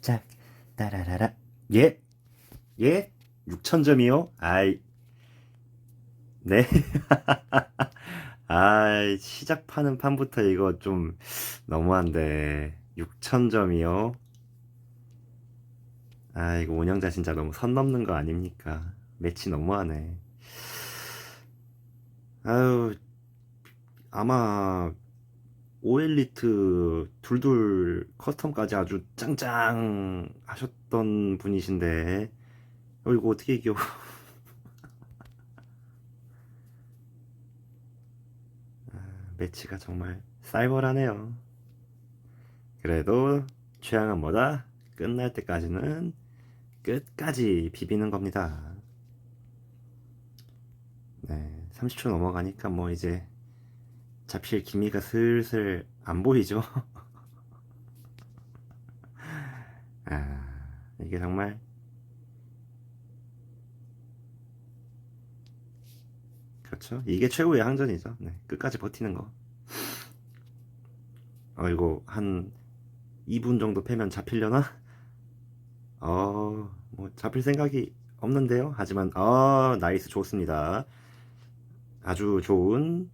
짝 따라라라 예? 예? 6천 점이요? 아이 네 아이 시작 파는 판부터 이거 좀 너무한데 6천 점이요? 아 이거 운영자 진짜 너무 선 넘는 거 아닙니까 매치 너무하네 아유 아마 오엘리트 둘둘 커스텀까지 아주 짱짱 하셨던 분이신데 어 이거 어떻게 이겨? 아, 매치가 정말 쌀벌하네요. 그래도 취향은 뭐다? 끝날 때까지는 끝까지 비비는 겁니다. 네 30초 넘어가니까 뭐 이제 잡힐 기미가 슬슬 안 보이죠? 아, 이게 정말 그렇죠. 이게 최고의 항전이죠. 네, 끝까지 버티는 거. 어, 이거 한 2분 정도 패면 잡히려나? 어, 뭐 잡힐 생각이 없는데요. 하지만 어, 나이스 좋습니다. 아주 좋은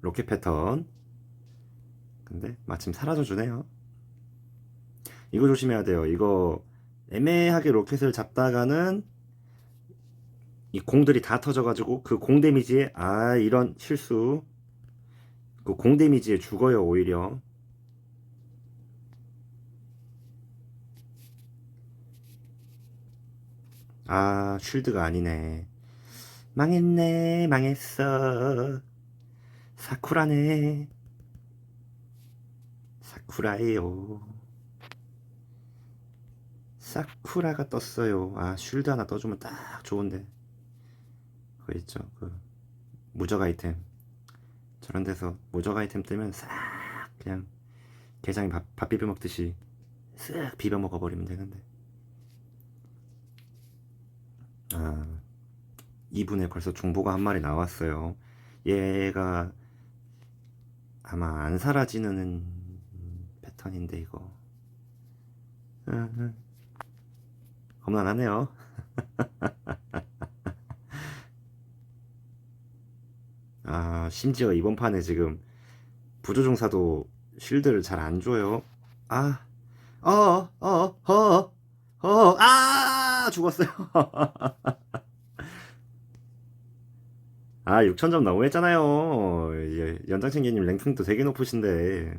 로켓 패턴. 근데 마침 사라져 주네요. 이거 조심해야 돼요. 이거 애매하게 로켓을 잡다가는 이 공들이 다 터져가지고 그 공 데미지에 아 이런 실수 그 공 데미지에 죽어요 오히려 아 쉴드가 아니네 망했네 망했어 사쿠라네. 사쿠라예요. 사쿠라가 떴어요. 아 쉴드 하나 떠주면 딱 좋은데. 그거 있죠. 그 무적 아이템. 저런 데서 무적 아이템 뜨면 싹 그냥 게장에 밥, 밥 비벼 먹듯이 쓱 비벼 먹어버리면 되는데. 아 2분에 벌써 중보가 한 마리 나왔어요. 얘가 아마 안 사라지는 패턴인데 이거. 험난하네요. 아 심지어 이번 판에 지금 부조종사도 쉴드를 잘 안 줘요. 아 어, 어, 어, 어, 아, 죽었어요. 아, 6천점 너무 했잖아요. 이제 연장 챙기님 랭킹도 되게 높으신데.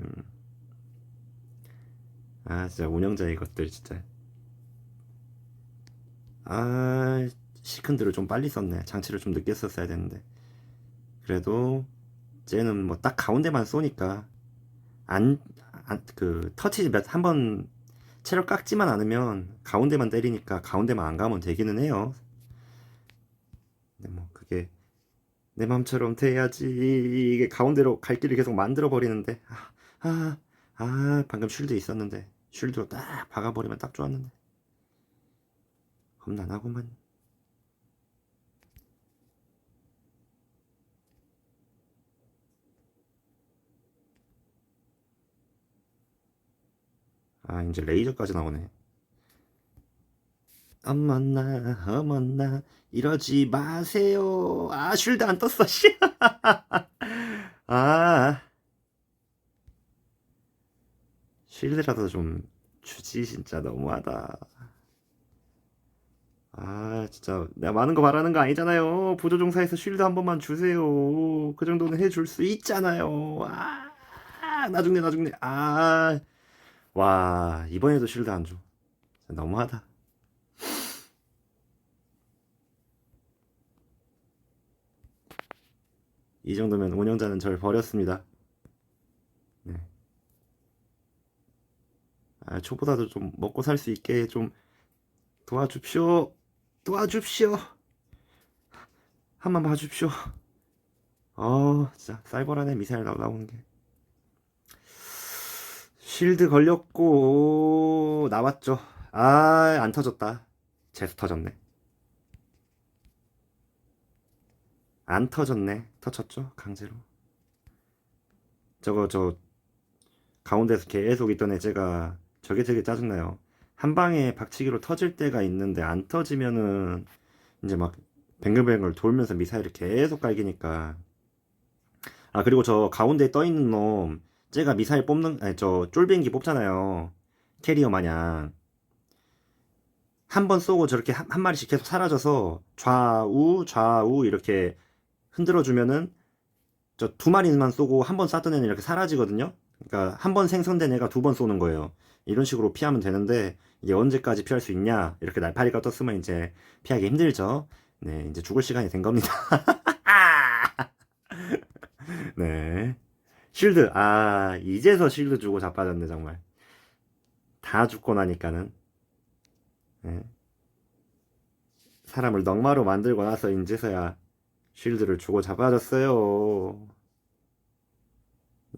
아, 진짜 운영자 이것들 진짜. 아, 시큰들을 좀 빨리 썼네. 장치를 좀 늦게 썼어야 되는데. 그래도 쟤는 뭐 딱 가운데만 쏘니까 안, 안, 그 터치 몇 한 번 체력 깎지만 않으면 가운데만 때리니까 가운데만 안 가면 되기는 해요. 근데 뭐 그게 내 맘처럼 돼야지 이게 가운데로 갈 길을 계속 만들어 버리는데 아, 아, 아 방금 쉴드 있었는데 쉴드로 딱 박아버리면 딱 좋았는데 험난하구만. 아 이제 레이저까지 나오네. 어머나 어머나 이러지 마세요. 아 쉴드 안 떴어. 씨. 아 쉴드라도 좀 주지 진짜 너무하다. 아 진짜 내가 많은 거 바라는 거 아니잖아요. 부조종사에서 쉴드 한 번만 주세요. 그 정도는 해줄 수 있잖아요. 아 나중에 나중에 아. 와, 이번에도 쉴드 안 줘. 진짜 너무하다. 이 정도면 운영자는 절 버렸습니다. 네. 아, 초보다도 좀 먹고 살 수 있게 좀 도와줍시오. 도와줍시오. 한번 봐줍시오. 어, 진짜 쌀벌하네 미사일 나- 나오는 게. 쉴드 걸렸고 나왔죠. 아, 안 터졌다. 재수 터졌네. 안 터졌네. 터쳤죠? 강제로. 저거 저 가운데서 계속 있던 애 제가 저게 되게 짜증나요. 한 방에 박치기로 터질 때가 있는데 안 터지면은 이제 막 뱅글뱅글 돌면서 미사일을 계속 갈기니까 아 그리고 저 가운데 떠 있는 놈 쟤가 미사일 뽑는 아니 저 쫄비행기 뽑잖아요 캐리어 마냥 한 번 쏘고 저렇게 한, 한 마리씩 계속 사라져서 좌우 좌우 이렇게 흔들어 주면은 저 두 마리만 쏘고 한 번 쐈던 애는 이렇게 사라지거든요. 그러니까 한 번 생성된 애가 두 번 쏘는 거예요. 이런 식으로 피하면 되는데 이게 언제까지 피할 수 있냐? 이렇게 날파리가 떴으면 이제 피하기 힘들죠. 네 이제 죽을 시간이 된 겁니다. 네. 쉴드. 아 이제서 쉴드 주고 자빠졌네 정말. 다 죽고 나니까는. 네. 사람을 넉마로 만들고 나서 인제서야 쉴드를 주고 자빠졌어요.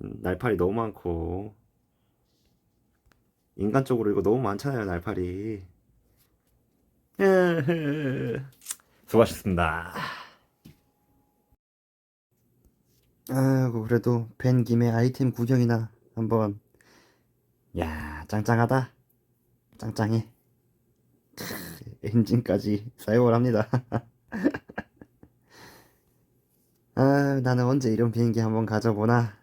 음, 날파리 너무 많고. 인간적으로 이거 너무 많잖아요 날파리. 수고하셨습니다. 아이고 그래도 뵌 김에 아이템 구경이나 한번. 야 짱짱하다. 짱짱해. 크, 엔진까지 사용을 합니다 아 나는 언제 이런 비행기 한번 가져보나